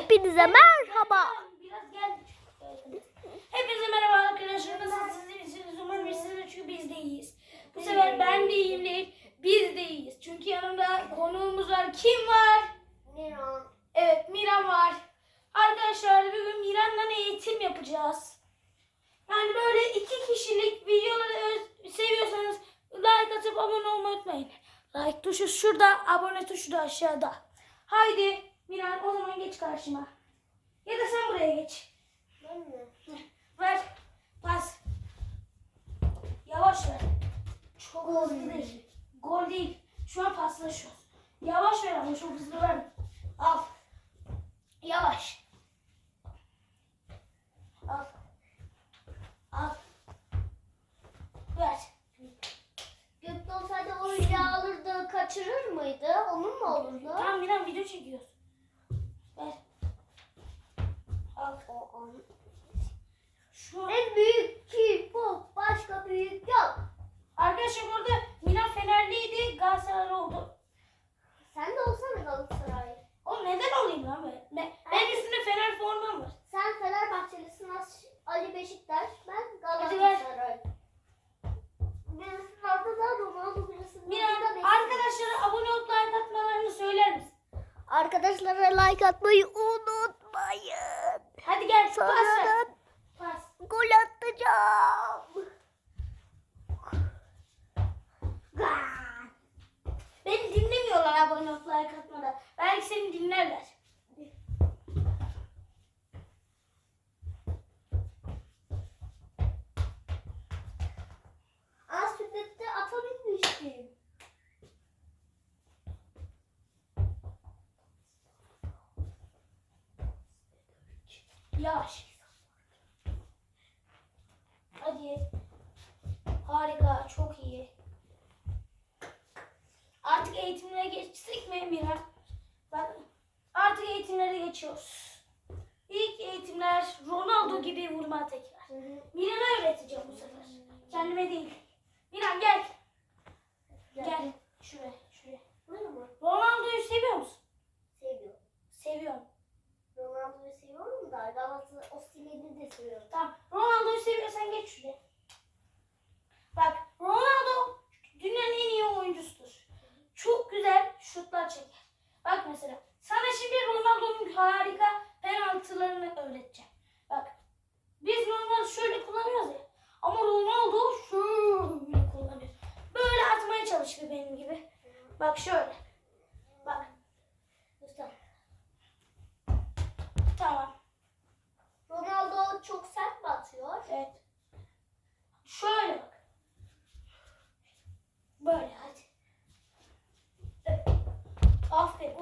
Hepinize merhaba. Biraz gel. Hepinize merhaba arkadaşlar. Nasılsınız? Misiniz? Umarım iyisiniz çünkü biz de iyiyiz. Bu sefer ben de iyiyim değil, biz de iyiyiz. Çünkü yanımda konuğumuz var. Kim var? Miran. Evet, Miran var. Arkadaşlar bugün Miran'la eğitim yapacağız. Yani böyle iki kişilik videoları seviyorsanız like atıp abone olmayı unutmayın. Like tuşu şurada, abone tuşu da aşağıda. Haydi Miran o zaman geç karşıma. Ya da sen buraya geç. Ben mi? Ver. Pas. Yavaş ver. Çok hızlı değil. Gol değil. Şu an paslaşıyoruz. Yavaş ver ama çok hızlı verme. Al. Yavaş. Al. Al. Ver. Gökte olsaydı oyuncağı alırdı, kaçırır mıydı? Onun mu olurdu? Tamam Miran video çekiyoruz. Ver. Al. O an. Şu an. En büyük ki bu. Başka büyük yok. Arkadaşlar burada Miran Fenerliydi. Galatasaray oldu. Sen de olsana Galatasaray. O neden olayım lan ben? Ben, ben üstünde Fener formam var. Sen Fenerbahçelisin, As- Ali Beşiktaş, ben Hadi ver. Galatasaray. Birisinin adı da Ronaldo, birisinin Miran adı da Messi. arkadaşlara abone olup like atmalarını söyler misin? Arkadaşlara like atmayı unutmayın. Hadi gel pas ver. Sonradan Pas. gol atacağım. Beni dinlemiyorlar abone olup like atmadan. Belki seni dinlerler. Yavaş. Hadi. Harika. Çok iyi. Artık eğitimlere geçtik mi Miran? Bak artık eğitimlere geçiyoruz. İlk eğitimler Ronaldo gibi vurma tekrar. Miran'a öğreteceğim bu sefer. Kendime değil. Miran gel. Gel. Şuraya. Şuraya. Böyle mı? Ronaldo'yu seviyor musun? Seviyorum. Seviyorum. Ronaldo'yu seviyorum da seviyorum. Tamam. Ronaldo'yu seviyorsan geç şuraya. Bak Ronaldo dünyanın en iyi oyuncusudur. Çok güzel şutlar çeker. Bak mesela sana şimdi Ronaldo'nun harika penaltılarını öğreteceğim. Bak biz normal şöyle kullanıyoruz ya. Ama Ronaldo şöyle kullanıyor. Böyle atmaya çalış bir benim gibi. Bak şöyle. Bak. Usta. Tamam. Ronaldo çok sert mi atıyor? Evet. Şöyle bak. Böyle hadi. Aferin.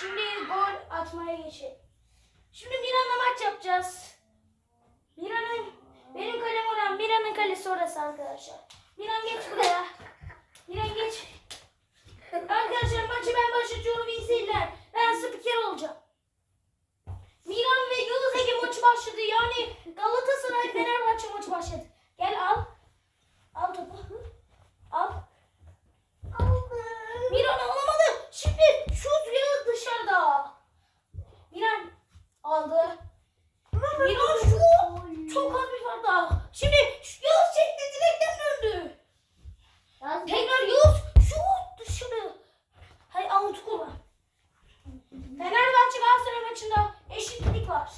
Şimdi gol atmaya geçelim. Şimdi Miran'la maç yapacağız. Miran'ın benim kalem oran Miran'ın kalesi orası arkadaşlar. Miran geç buraya. Miran geç. Arkadaşlar maçı ben başlatıyorum seyirler. Ben spiker olacağım. Milan ve Yıldız Ege maçı başladı. Yani Galatasaray Fenerbahçe maçı başladı. Gel al. Al topu. Al. Miran alamadı. Şimdi şut Yağız dışarıda. Miran aldı. Miran şut. Çok az bir fark daha. Şimdi Yağız çekti direkten döndü. Yaz- Tekrar Yağız şut dışarı. Hay avutu kullan. Fenerbahçe Galatasaray maçında eşitlik var.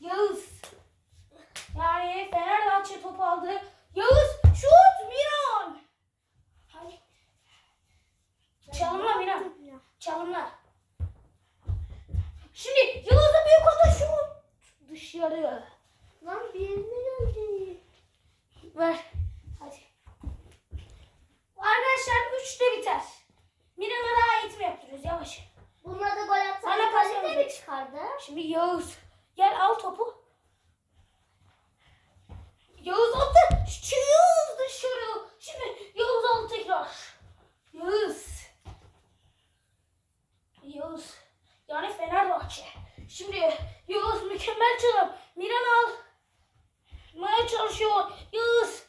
Yağız. Yani Fenerbahçe top aldı. Yağız şut Miran. Hadi. Çalımla Miran. Çalımla. Şimdi Yağız'a büyük ata şut. Dışarı. Lan bir yerine geldi. Ver. Hadi. Arkadaşlar 3'te biter. Miran'a daha eğitim yaptırıyoruz yavaş. Bunlar da gol Bana atsaydı pas çıkardı? Şimdi Yağız. Gel al topu. Yağız attı. Şu Yağız dışarı. Şimdi Yağız aldı tekrar. Yağız. Yağız. Yani Fenerbahçe. Şimdi Yağız mükemmel çalım. Miran al. Maya çalışıyor. Yağız.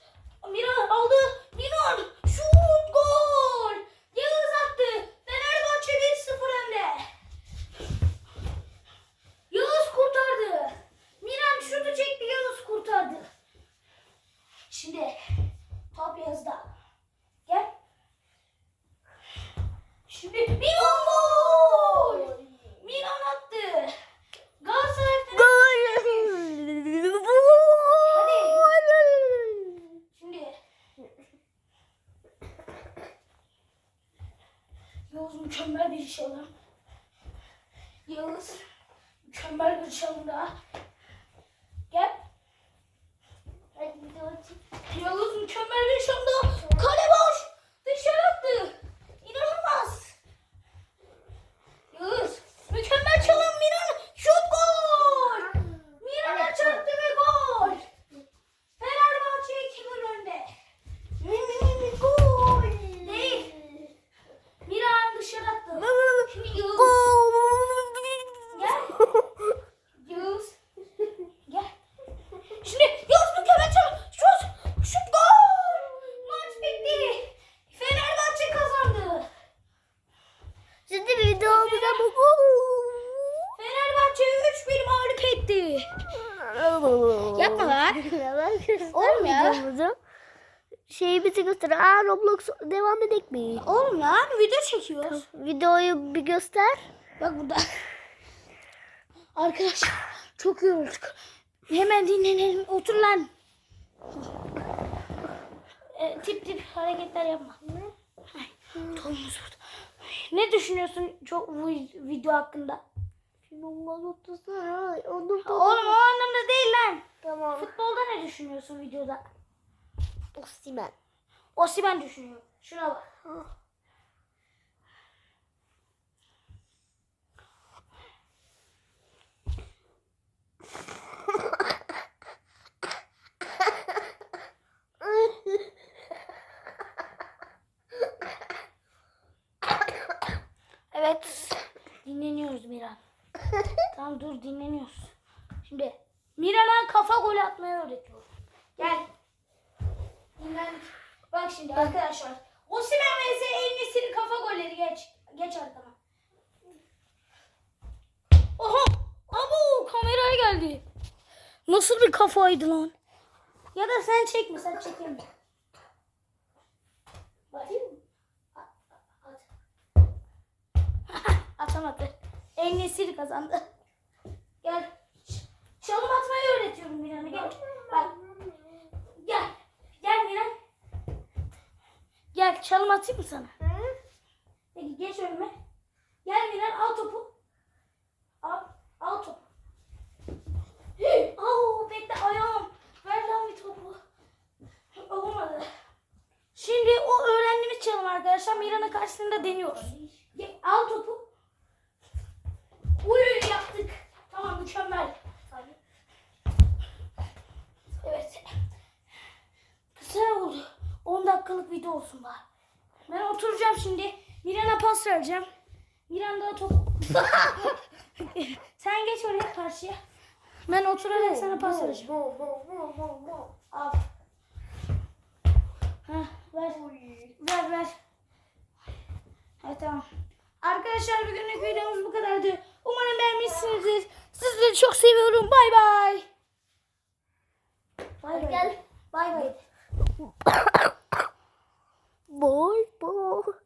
Miran aldı. Miran. Şut gol. Yağız attı. Fenerbahçe 1-0 önde. Yağız. Mükemmel bir çalım daha. Gel. Hadi video açayım. Yağız mükemmel bir çalım daha. Kale boş. Dışarı attı. İnanılmaz. Yağız. Mükemmel çalım Miran. Şut gol. Miran'a Evet, çarptı ve gol. Fenerbahçe 2-1 önde. Gol. Değil. Miran dışarı attı. Şimdi Yağız. Gel. Yağız. Gel. Şimdi Yağız mükemmel çalım. Şut. Şut gol. Maç bitti. Fenerbahçe kazandı. Şimdi videomuza bakalım. Fenerbahçe 3-1 mağlup etti. Oğlum ya. Videomuzu. Şeyi bize göster. Aa Roblox devam edek mi? Oğlum lan video çekiyoruz. Videoyu bir göster. Bak burada. Arkadaşlar çok yorulduk. Hemen dinlenelim. Otur lan. E, tip tip hareketler yapma. Ay, Toyumuz burada. Ne düşünüyorsun çok bu video hakkında? Oğlum o anlamda değil lan. Tamam. Futbolda ne düşünüyorsun videoda? Osimhen. Osimhen düşünüyor. Şuna bak. Evet. Dinleniyoruz Miran. Tamam dur dinleniyoruz. Şimdi Miran'a kafa gol atmayı öğretiyorum. Gel. Dinlendik. Bak şimdi arkadaşlar. Osimhen vs El Nesir'in kafa golleri geç. Geç arkama. Oha! Abo kameraya geldi. Nasıl bir kafaydı lan? Ya da sen çekme sen çekeme. Bakayım mı? At. At. Atamadı. Kazandı. Gel. Çalım atmayı öğretiyorum Miran'a gel. Bak. Gel. Gel Miran. Gel çalım atayım mı sana? Peki geç önüme. Gel Miran al topu. Al, al topu. Au bekle ayağım. Ver lan bir topu. Olmadı. Şimdi o öğrendiğimiz çalım arkadaşlar Miran'ın karşısında deniyoruz. Gel, al topu. Dakikalık video olsun bari. Ben oturacağım şimdi. Miran'a pas vereceğim. Miran da top... Sen geç oraya karşıya. Ben oturarak sana pas vereceğim. Al. Heh, ver. Ver ver. Evet tamam. Arkadaşlar bugünlük videomuz bu kadardı. Umarım beğenmişsinizdir. Sizleri çok seviyorum. Bay bay. Bay bay. Bay bay. Bye bye.